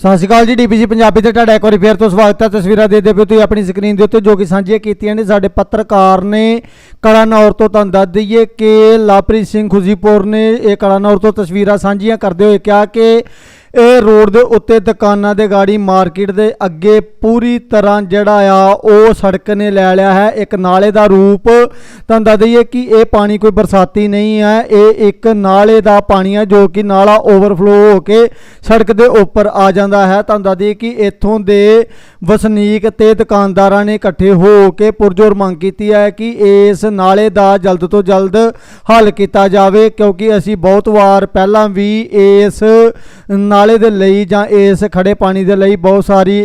ਸਤਿ ਸ਼੍ਰੀ ਅਕਾਲ ਜੀ ਡੀਪੀਜੀ ਪੰਜਾਬੀ ਤੇ ਤੁਹਾਡਾ ਇੱਕ ਵਾਰੀ ਫੇਰ ਤੋਂ ਸਵਾਗਤ ਹੈ। ਤਸਵੀਰਾਂ ਦੇ ਦੇ ਪਿਓ ਤੁਸੀਂ ਆਪਣੀ ਸਕਰੀਨ ਦੇ ਉੱਤੇ ਜੋ ਕਿ ਸਾਂਝੀਆਂ ਕੀਤੀਆਂ ਨੇ। ਸਾਡੇ ਪੱਤਰਕਾਰ ਨੇ ਕਲਾਨੌਰ ਤੋਂ ਤੁਹਾਨੂੰ ਦੱਸ ਦਈਏ ਕਿ ਲਾਪ੍ਰੀਤ ਸਿੰਘ ਖੁਸ਼ੀਪੁਰ ਨੇ ਇਹ ਕਲਾਨੌਰ ਤੋਂ ਤਸਵੀਰਾਂ ਸਾਂਝੀਆਂ ਕਰਦੇ ਹੋਏ ਕਿਹਾ ਕਿ ਇਹ ਰੋਡ ਦੇ ਉੱਤੇ ਦੁਕਾਨਾਂ ਦੇ ਗਾੜੀ ਮਾਰਕੀਟ ਦੇ ਅੱਗੇ ਪੂਰੀ ਤਰ੍ਹਾਂ ਜਿਹੜਾ ਆ, ਉਹ ਸੜਕ ਨੇ ਲੈ ਲਿਆ ਹੈ, ਇੱਕ ਨਾਲੇ ਦਾ ਰੂਪ। ਤੁਹਾਨੂੰ ਦੱਸ ਦਈਏ ਕਿ ਇਹ ਪਾਣੀ ਕੋਈ ਬਰਸਾਤੀ ਨਹੀਂ ਹੈ, ਇਹ ਇੱਕ ਨਾਲੇ ਦਾ ਪਾਣੀ ਹੈ, ਜੋ ਕਿ ਨਾਲਾ ਓਵਰਫਲੋ ਹੋ ਕੇ ਸੜਕ ਦੇ ਉੱਪਰ ਆ ਜਾਂਦਾ ਹੈ। ਤੁਹਾਨੂੰ ਦੱਸ ਦਈਏ ਕਿ ਇੱਥੋਂ ਦੇ ਵਸਨੀਕ ਤੇ ਦੁਕਾਨਦਾਰਾਂ ਨੇ ਇਕੱਠੇ ਹੋ ਕੇ ਪੁਰਜੋਰ ਮੰਗ ਕੀਤੀ ਹੈ ਕਿ ਇਸ ਨਾਲੇ ਦਾ ਜਲਦ ਤੋਂ ਜਲਦ ਹੱਲ ਕੀਤਾ ਜਾਵੇ, ਕਿਉਂਕਿ ਅਸੀਂ ਬਹੁਤ ਵਾਰ ਪਹਿਲਾਂ ਵੀ ਇਸ ਨਾਲੇ ਦੇ ਲਈ ਜਾਂ ਇਸ ਖੜੇ ਪਾਣੀ ਦੇ ਲਈ ਬਹੁਤ ਸਾਰੀ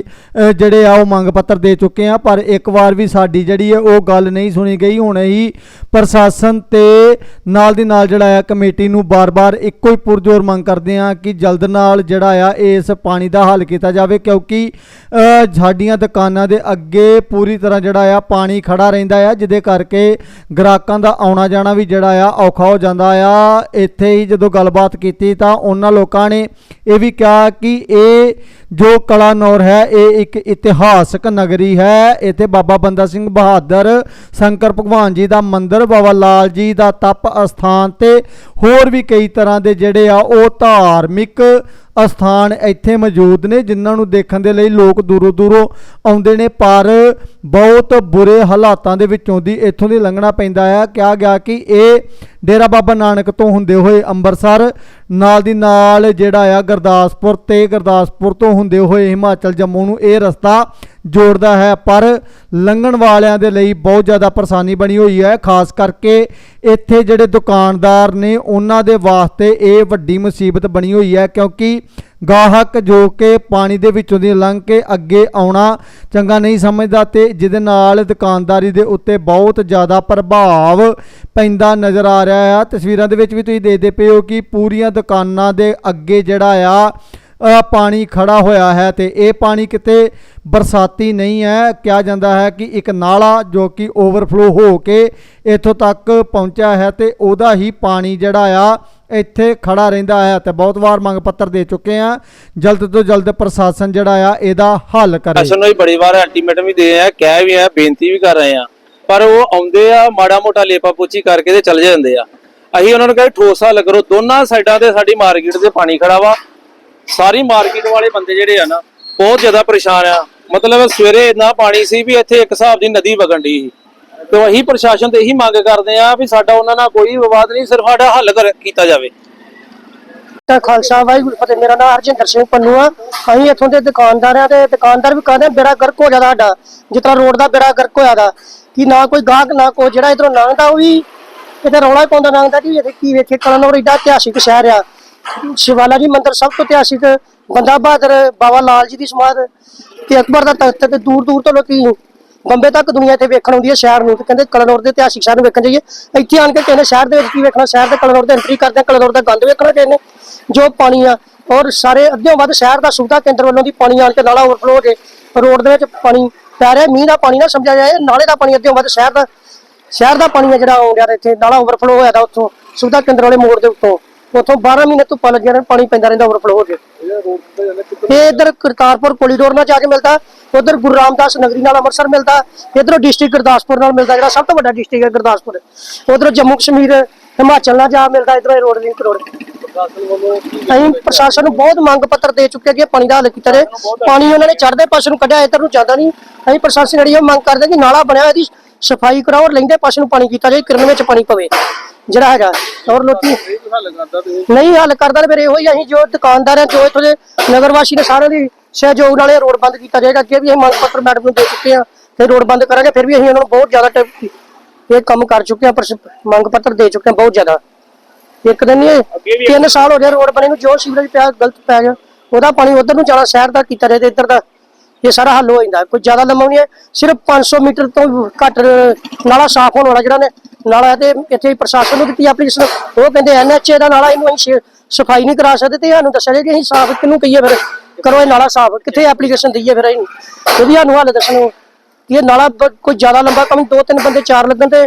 ਜਿਹੜੇ ਆ ਉਹ ਮੰਗ ਪੱਤਰ ਦੇ ਚੁੱਕੇ ਆ। ਪਰ ਇੱਕ ਵਾਰ ਵੀ ਸਾਡੀ ਜਿਹੜੀ ਹੈ ਉਹ ਗੱਲ ਨਹੀਂ ਸੁਣੀ ਗਈ। ਹੁਣ ਹੀ ਪ੍ਰਸ਼ਾਸਨ ਤੇ ਨਾਲ ਦੀ ਨਾਲ ਜਿਹੜਾ ਆ ਕਮੇਟੀ ਨੂੰ ਬਾਰ-ਬਾਰ ਇੱਕੋ ਹੀ ਪੁਰਜੋਰ ਮੰਗ ਕਰਦੇ ਆ ਕਿ ਜਲਦ ਨਾਲ ਜਿਹੜਾ ਆ ਇਸ ਪਾਣੀ ਦਾ ਹੱਲ ਕੀਤਾ ਜਾਵੇ। ਕਿਉਂਕਿ ਸਾਡੀਆਂ ਦੁਕਾਨਾਂ ਦੇ ਅੱਗੇ ਪੂਰੀ ਤਰ੍ਹਾਂ ਜਿਹੜਾ ਆ ਪਾਣੀ ਖੜਾ ਰਹਿੰਦਾ ਆ, ਜਿਹਦੇ ਕਰਕੇ ਗ੍ਰਾਹਕਾਂ ਦਾ ਆਉਣਾ ਜਾਣਾ ਵੀ ਜਿਹੜਾ ਆ ਔਖਾ ਹੋ ਜਾਂਦਾ ਆ। ਇੱਥੇ ਹੀ ਜਦੋਂ ਗੱਲਬਾਤ ਕੀਤੀ ਤਾਂ ਉਹਨਾਂ ਲੋਕਾਂ ਨੇ ਇਹ ਵੀ ਕਿਹਾ ਕਿ ਇਹ ਜੋ ਕਲਾਨੌਰ ਹੈ, ਇਹ ਇੱਕ ਇਤਿਹਾਸਕ ਨਗਰੀ ਹੈ। ਇੱਥੇ ਬਾਬਾ ਬੰਦਾ ਸਿੰਘ ਬਹਾਦਰ, ਸ਼ੰਕਰ ਭਗਵਾਨ ਜੀ ਦਾ ਮੰਦਿਰ, ਬਾਬਾ ਲਾਲ ਜੀ ਦਾ ਤਪ ਅਸਥਾਨ ਤੇ ਹੋਰ ਵੀ ਕਈ ਤਰ੍ਹਾਂ ਦੇ ਜਿਹੜੇ ਆ, ਉਹ ਧਾਰਮਿਕ ਅਸਥਾਨ ਇੱਥੇ ਮੌਜੂਦ ਨੇ, ਜਿਨ੍ਹਾਂ ਨੂੰ ਦੇਖਣ ਦੇ ਲਈ ਲੋਕ ਦੂਰੋਂ ਦੂਰੋਂ ਆਉਂਦੇ ਨੇ। ਪਰ ਬਹੁਤ ਬੁਰੇ ਹਾਲਾਤਾਂ ਦੇ ਵਿੱਚੋਂ ਦੀ ਇੱਥੋਂ ਦੀ ਲੰਘਣਾ ਪੈਂਦਾ ਆ। ਕਿਹਾ ਗਿਆ ਕਿ ਇਹ ਡੇਰਾ ਬਾਬਾ ਨਾਨਕ ਤੋਂ ਹੁੰਦੇ ਹੋਏ ਅੰਮ੍ਰਿਤਸਰ ਨਾਲ ਦੀ ਨਾਲ ਜਿਹੜਾ ਆ ਗੁਰਦਾਸਪੁਰ ਤੇ ਗੁਰਦਾਸਪੁਰ ਤੋਂ ਹੁੰਦੇ ਹੋਏ ਹਿਮਾਚਲ ਜੰਮੂ ਨੂੰ ਇਹ ਰਸਤਾ ਜੋੜਦਾ ਹੈ, ਪਰ ਲੰਘਣ ਵਾਲਿਆਂ ਦੇ ਲਈ ਬਹੁਤ ਜ਼ਿਆਦਾ ਪਰੇਸ਼ਾਨੀ ਬਣੀ ਹੋਈ ਹੈ, ਖਾਸ ਕਰਕੇ ਇੱਥੇ ਜਿਹੜੇ ਦੁਕਾਨਦਾਰ ਨੇ, ਉਹਨਾਂ ਦੇ ਵਾਸਤੇ ਇਹ ਵੱਡੀ ਮੁਸੀਬਤ ਬਣੀ ਹੋਈ ਹੈ, ਕਿਉਂਕਿ ਗਾਹਕ ਜੋ ਕਿ ਪਾਣੀ ਦੇ ਵਿੱਚੋਂ ਦੀ ਲੰਘ ਕੇ ਅੱਗੇ ਆਉਣਾ ਚੰਗਾ ਨਹੀਂ ਸਮਝਦਾ ਤੇ ਜਿਹਦੇ ਨਾਲ ਦੁਕਾਨਦਾਰੀ ਦੇ ਉੱਤੇ ਬਹੁਤ ਜ਼ਿਆਦਾ ਪ੍ਰਭਾਵ ਪੈਂਦਾ ਨਜ਼ਰ ਆ ਰਿਹਾ ਆ ਤਸਵੀਰਾਂ ਦੇ ਵਿੱਚ ਵੀ ਤੁਸੀਂ ਦੇਖਦੇ ਪਏ ਹੋ ਕਿ ਪੂਰੀਆਂ ਦੁਕਾਨਾਂ ਦੇ ਅੱਗੇ ਜਿਹੜਾ ਆ ਪਾਣੀ ਖੜਾ ਹੋਇਆ ਹੈ ਤੇ ਇਹ ਪਾਣੀ ਕਿਤੇ ਬਰਸਾਤੀ ਨਹੀਂ ਹੈ। ਕਿਹਾ ਜਾਂਦਾ ਹੈ ਕਿ ਇੱਕ ਨਾਲਾ ਜੋ ਕਿ ਓਵਰਫਲੋ ਹੋ ਕੇ ਇੱਥੋਂ ਤੱਕ ਪਹੁੰਚਿਆ ਹੈ ਤੇ ਉਹਦਾ ਹੀ ਪਾਣੀ ਜਿਹੜਾ ਆ, ਇੱਥੇ ਖੜਾ ਰਹਿੰਦਾ ਹੈ ਤੇ ਬਹੁਤ ਵਾਰ ਮੰਗ ਪੱਤਰ ਦੇ ਚੁੱਕੇ ਆ ਜਲਦ ਤੋਂ ਜਲਦ ਪ੍ਰਸ਼ਾਸਨ ਜਿਹੜਾ ਆ, ਇਹਦਾ ਹੱਲ ਕਰੇ। ਅਸਲ ਨੂੰ ਵੀ ਬੜੀ ਵਾਰ ਅਲਟੀਮੇਟਮ ਵੀ ਦੇ ਆ, ਕਹਿ ਵੀ ਆ, ਬੇਨਤੀ ਵੀ ਕਰ ਰਹੇ ਆ। ਪਰ ਉਹ ਆਉਂਦੇ ਆ, ਮਾੜਾ ਮੋਟਾ ਲੇਪਾ ਪੋਚੀ ਕਰਕੇ ਤੇ ਚਲੇ ਜਾਂਦੇ ਆ। ਅਸੀਂ ਉਹਨਾਂ ਨੂੰ ਕਹੇ ਠੋਸ ਹੱਲ ਕਰੋ ਦੋਨਾਂ ਸਾਈਡਾਂ ਤੇ ਸਾਡੀ ਮਾਰਕੀਟ ਤੇ ਪਾਣੀ ਖੜਾ ਵਾ। ਸਾਰੀ ਮਾਰਕੀਟ ਵਾਲੇ ਬੰਦੇ ਜਿਹੜੇ ਆ ਨਾ, ਬਹੁਤ ਜ਼ਿਆਦਾ ਪਰੇਸ਼ਾਨ ਆ। ਮਤਲਬ ਸਵੇਰੇ ਇੰਨਾ ਪਾਣੀ ਸੀ ਵੀ ਇੱਥੇ ਇੱਕ ਹਿਸਾਬ ਦੀ ਨਦੀ ਵਗਣ ਦੀ ਸੀ। ਤੇ ਅਸੀਂ ਪ੍ਰਸ਼ਾਸਨ ਤੇ ਇਹੀ ਮੰਗ ਕਰਦੇ ਆ ਵੀ ਸਾਡਾ ਉਹਨਾਂ ਨਾਲ ਕੋਈ ਵਿਵਾਦ ਨਹੀਂ, ਸਿਰਫ ਸਾਡਾ ਹੱਲ ਕਰ- ਕੀਤਾ ਜਾਵੇ। ਤਾਂ ਖਾਲਸਾ ਵਾਹਿਗੁਰੂ, ਫਤਿਹ। ਮੇਰਾ ਨਾਮ ਹਰਜਿੰਦਰ ਸਿੰਘ ਪੰਨੂ ਆ। ਅਸੀਂ ਇੱਥੋਂ ਦੇ ਦੁਕਾਨਦਾਰ ਆ ਤੇ ਦੁਕਾਨਦਾਰ ਵੀ ਕਹਿੰਦੇ ਬੇੜਾ ਗਰਕ ਹੋ ਜਾਂਦਾ ਸਾਡਾ। ਜਿਸ ਤਰ੍ਹਾਂ ਰੋਡ ਦਾ ਬੇੜਾ ਗਰਕ ਹੋਇਆ ਦਾ, ਕਿ ਨਾ ਕੋਈ ਗਾਹਕ, ਨਾ ਕੋਈ ਜਿਹੜਾ ਇਧਰੋਂ ਲੰਘਦਾ ਉਹ ਵੀ ਕਿਤੇ ਰੌਲਾ ਹੀ ਪਾਉਂਦਾ ਲੰਘਦਾ ਕਿ ਇੱਥੇ ਕੀ ਵੇਖੇ ਕਲਨੌਰ ਏਡਾ ਇਤਿਹਾਸਿਕ ਸ਼ਹਿਰ ਆ। ਸ਼ਿਵਾਲਾ ਜੀ ਮੰਦਿਰ ਸਭ ਤੋਂ ਇਤਿਹਾਸਿਕ ਬੰਦਾ ਬਹਾਦਰ ਬਾਬਾ ਲਾਲ ਜੀ ਦੀ ਸਮਾਧ ਤੇ ਅਕਬਰ ਦਾ ਤਖਤ ਤੇ ਦੂਰ ਦੂਰ ਤੋਂ ਲੋਕੀ ਬੰਬੇ ਤੱਕ ਦੁਨੀਆ ਇੱਥੇ ਵੇਖਣ ਆਉਂਦੀ ਹੈ ਸ਼ਹਿਰ ਨੂੰ। ਤੇ ਕਹਿੰਦੇ ਕਲਨੌਰ ਦੇ ਇਤਿਹਾਸਿਕ ਸ਼ਹਿਰ ਨੂੰ ਵੇਖਣ ਜਾਈਏ, ਇੱਥੇ ਆਣ ਕੇ ਕਹਿੰਦੇ ਸ਼ਹਿਰ ਦੇ ਵਿੱਚ ਕੀ ਵੇਖਣਾ? ਸ਼ਹਿਰ ਦੇ ਕਲਨੌਰ ਦੇ ਐਂਟਰੀ ਕਰਦੇ ਆ, ਕਲਨੌਰ ਦਾ ਗੰਦ ਵੇਖਣਾ ਕਹਿੰਦੇ ਜੋ ਪਾਣੀ ਆ। ਔਰ ਸਾਰੇ ਅੱਧਿਓਂ ਵੱਧ ਸ਼ਹਿਰ ਦਾ ਸੁਵਿਧਾ ਕੇਂਦਰ ਵੱਲੋਂ ਦੀ ਪਾਣੀ ਆਣ ਕੇ ਨਾਲਾ ਓਵਰਫਲੋ ਹੋ ਕੇ ਰੋਡ ਦੇ ਵਿੱਚ ਪਾਣੀ ਪੈ ਰਿਹਾ, ਮੀਂਹ ਦਾ ਪਾਣੀ ਨਾ ਸਮਝਿਆ ਜਾਏ, ਨਾਲੇ ਦਾ ਪਾਣੀ ਅੱਧਿਓਂ ਵੱਧ ਸ਼ਹਿਰ ਦਾ ਸ਼ਹਿਰ ਦਾ ਪਾਣੀ ਆ ਜਿਹੜਾ ਆਉਣ ਡਿਆ ਇੱਥੇ, ਨਾਲਾ ਓਵਰਫਲੋ ਹੋਇਆ ਦਾ ਉੱਥੋਂ, ਸੁਵਿਧਾ ਕੇਂਦਰ ਵਾਲੇ ਮੋੜ ਦੇ ਉੱਤੋਂ। ਉੱਥੋਂ 12 ਮਹੀਨੇ ਧੁੱਪਾਂ ਲੱਗੀਆਂ ਨੇ ਪਾਣੀ ਪੈਂਦਾ ਰਹਿੰਦਾ ਓਵਰਫਲੋ ਹੋ ਕੇ ਇਹ ਇਧਰ ਕਰਤਾਰਪੁਰ ਕੋਰੀਡੋਰ ਨਾਲ ਜਾ ਕੇ ਮਿਲਦਾ, ਉਧਰ ਗੁਰੂ ਰਾਮਦਾਸ ਨਗਰੀ ਨਾਲ ਅੰਮ੍ਰਿਤਸਰ ਮਿਲਦਾ, ਇਧਰੋਂ ਡਿਸਟ੍ਰਿਕਟ ਗੁਰਦਾਸਪੁਰ ਨਾਲ ਮਿਲਦਾ, ਜਿਹੜਾ ਸਭ ਤੋਂ ਵੱਡਾ ਡਿਸਟ੍ਰਿਕਟ ਹੈ ਗੁਰਦਾਸਪੁਰ। ਉਧਰੋਂ ਜੰਮੂ ਕਸ਼ਮੀਰ, ਹਿਮਾਚਲ ਨਾਲ ਜਾ ਮਿਲਦਾ, ਇਧਰੋਂ ਰੋਡ ਲਿੰਕ ਰੋਡ ਅਸੀਂ ਪ੍ਰਸ਼ਾਸਨ ਨੂੰ ਬਹੁਤ ਮੰਗ ਪੱਤਰ ਦੇ ਚੁੱਕੇ ਕਿ ਪਾਣੀ ਦਾ ਹੱਲ ਕੀਤਾ ਜਾਏ। ਪਾਣੀ ਉਹਨਾਂ ਨੇ ਚੜਦੇ ਪਾਸੇ ਨੂੰ ਕੱਢਿਆ, ਇਧਰ ਨੂੰ ਜਾਂਦਾ ਨਹੀਂ। ਅਸੀਂ ਪ੍ਰਸ਼ਾਸਨ ਜਿਹੜੀ ਇਹ ਮੰਗ ਕਰਦੇ ਕਿ ਨਾਲਾ ਬਣਿਆ ਇਹਦੀ ਸਫ਼ਾਈ ਕਰਾਓ ਔਰ ਲੈਂਦੇ ਪਾਸੇ ਨੂੰ ਪਾਣੀ ਕੀਤਾ ਜਾਏ, ਕਿਰਨ ਵਿੱਚ ਪਾਣੀ ਪਵੇ। ਜਿਹੜਾ ਹੈਗਾ ਔਰ ਲੋਕੀ ਨਹੀਂ ਹੱਲ ਕਰਦਾ ਤੇ ਫਿਰ ਇਹੋ ਹੀ ਅਸੀਂ ਜੋ ਦੁਕਾਨਦਾਰ ਆ ਜੋ ਇੱਥੋਂ ਦੇ ਨਗਰ ਵਾਸੀ ਨੇ ਸਾਰਿਆਂ ਦੀ ਸਹਿਯੋਗ ਨਾਲ ਇਹ ਰੋਡ ਬੰਦ ਕੀਤਾ ਜਾਏਗਾ ਅੱਗੇ ਵੀ ਅਸੀਂ ਮੰਗ ਪੱਤਰ ਮੈਡਮ ਨੂੰ ਦੇ ਚੁੱਕੇ ਆ ਤੇ ਰੋਡ ਬੰਦ ਕਰਾਂਗੇ ਫਿਰ ਵੀ ਅਸੀਂ ਉਹਨਾਂ ਨੂੰ ਬਹੁਤ ਜ਼ਿਆਦਾ ਇਹ ਕੰਮ ਕਰ ਚੁੱਕੇ ਆ ਪਰ ਮੰਗ ਪੱਤਰ ਦੇ ਚੁੱਕੇ ਆ ਬਹੁਤ ਜ਼ਿਆਦਾ। ਇੱਕ ਦਿਨ ਨਹੀਂ ਤਿੰਨ ਸਾਲ ਹੋ ਗਏ ਰੋਡ ਬਣੇ ਨੂੰ ਜੋ ਸੀਵਰੇਜ ਪਿਆ ਗਲਤ ਪੈ ਗਿਆ ਉਹਦਾ ਪਾਣੀ ਉਧਰ ਨੂੰ ਜਾਣਾ ਸ਼ਹਿਰ ਦਾ ਕੀਤਾ ਜਾਏ ਤੇ ਇੱਧਰ ਦਾ। ਇਹ ਸਾਰਾ ਹੱਲ ਹੋ ਜਾਂਦਾ। ਕੋਈ ਜ਼ਿਆਦਾ ਲੰਮਾ ਨਹੀਂ ਹੈ, ਸਿਰਫ 500 ਮੀਟਰ ਤੋਂ ਘੱਟ ਨਾਲਾ ਸਾਫ਼ ਹੋਣ ਵਾਲਾ ਜਿਹੜਾ ਨੇ ਨਾਲਾ ਹੈ ਤੇ ਇੱਥੇ ਪ੍ਰਸ਼ਾਸਨ ਨੂੰ ਦਿੱਤੀ ਐਪਲੀਕੇਸ਼ਨ ਉਹ ਕਹਿੰਦੇ ਐਨਐਚਏ ਦਾ ਨਾਲਾ ਇਹਨੂੰ ਅਸੀਂ ਸਫ਼ਾਈ ਨਹੀਂ ਕਰਾ ਸਕਦੇ ਤੇ ਸਾਨੂੰ ਦੱਸਿਆ ਜਾਏ ਕਿ ਅਸੀਂ ਸਾਫ਼ ਕਿਹਨੂੰ ਕਹੀਏ ਫਿਰ? ਕਰੋ ਇਹ ਨਾਲਾ ਸਾਫ਼। ਕਿੱਥੇ ਐਪਲੀਕੇਸ਼ਨ ਦਈਏ ਫਿਰ ਅਸੀਂ ਉਹਦੀ ਸਾਨੂੰ ਹੱਲ ਦੱਸਣੋ ਕਿ ਇਹ ਨਾਲਾ ਕੋਈ ਜ਼ਿਆਦਾ ਲੰਬਾ ਕੰਮ ਦੋ ਤਿੰਨ ਬੰਦੇ, ਚਾਰ ਲੱਗਣ ਤੇ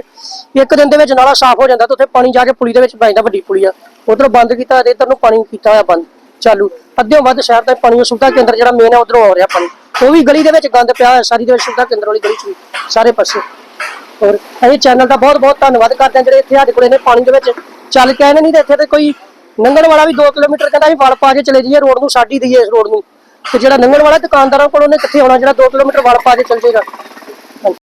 ਇੱਕ ਦਿਨ ਦੇ ਵਿੱਚ ਨਾਲਾ ਸਾਫ਼ ਹੋ ਜਾਂਦਾ ਤੇ ਉੱਥੇ ਪਾਣੀ ਜਾ ਕੇ ਪੁਲੀ ਦੇ ਵਿੱਚ ਪੈ ਜਾਂਦਾ, ਵੱਡੀ ਪੁਲੀ ਆ। ਉਧਰੋਂ ਬੰਦ ਕੀਤਾ ਤੇ ਇੱਧਰ ਨੂੰ ਪਾਣੀ ਕੀਤਾ ਹੋਇਆ ਬੰਦ। ਚਾਲੂ। ਅੱਧਿਓਂ ਵੱਧ ਸ਼ਹਿਰ ਦਾ ਪਾਣੀ, ਸੁਵਿਧਾ ਕੇਂਦਰ ਜਿਹੜਾ ਮੇਨ ਹੈ ਉਧਰੋਂ ਆ ਰਿਹਾ ਪਾਣੀ। ਉਹ ਵੀ ਗਲੀ ਦੇ ਵਿੱਚ ਗੰਦ ਪਿਆ ਹੋਇਆ ਸਾਰੀ ਦੇ ਵਿੱਚ ਸੁਵਿਧਾ ਕੇਂਦਰ ਵਾਲੀ ਗਲੀ ਚ ਵੀ, ਸਾਰੇ ਪਾਸੇ। ਔਰ ਅਸੀਂ ਚੈਨਲ ਦਾ ਬਹੁਤ ਬਹੁਤ ਧੰਨਵਾਦ ਕਰਦੇ ਹਾਂ ਜਿਹੜੇ ਇੱਥੇ ਸਾਡੇ ਕੋਲ ਨੇ ਪਾਣੀ ਦੇ ਵਿੱਚ ਚੱਲ ਕੇ ਆਏ ਨੇ ਨਹੀਂ ਤੇ ਇੱਥੇ ਤੇ ਕੋਈ ਨੰਗਣ ਵਾਲਾ ਵੀ 2 ਕਿਲੋਮੀਟਰ ਕਹਿੰਦਾ ਅਸੀਂ ਵਲ ਪਾ ਕੇ ਚਲੇ ਜਾਈਏ ਰੋਡ ਨੂੰ ਸਾਡੀ ਦਈਏ ਇਸ ਰੋਡ ਨੂੰ। ਤੇ ਜਿਹੜਾ ਨੰਗਣ ਵਾਲਾ ਦੁਕਾਨਦਾਰਾਂ ਕੋਲ ਉਹਨੇ ਕਿੱਥੇ ਆਉਣਾ ਜਿਹੜਾ 2 ਕਿਲੋਮੀਟਰ ਵਲ ਪਾ ਕੇ ਚੱਲ ਜਾਏਗਾ?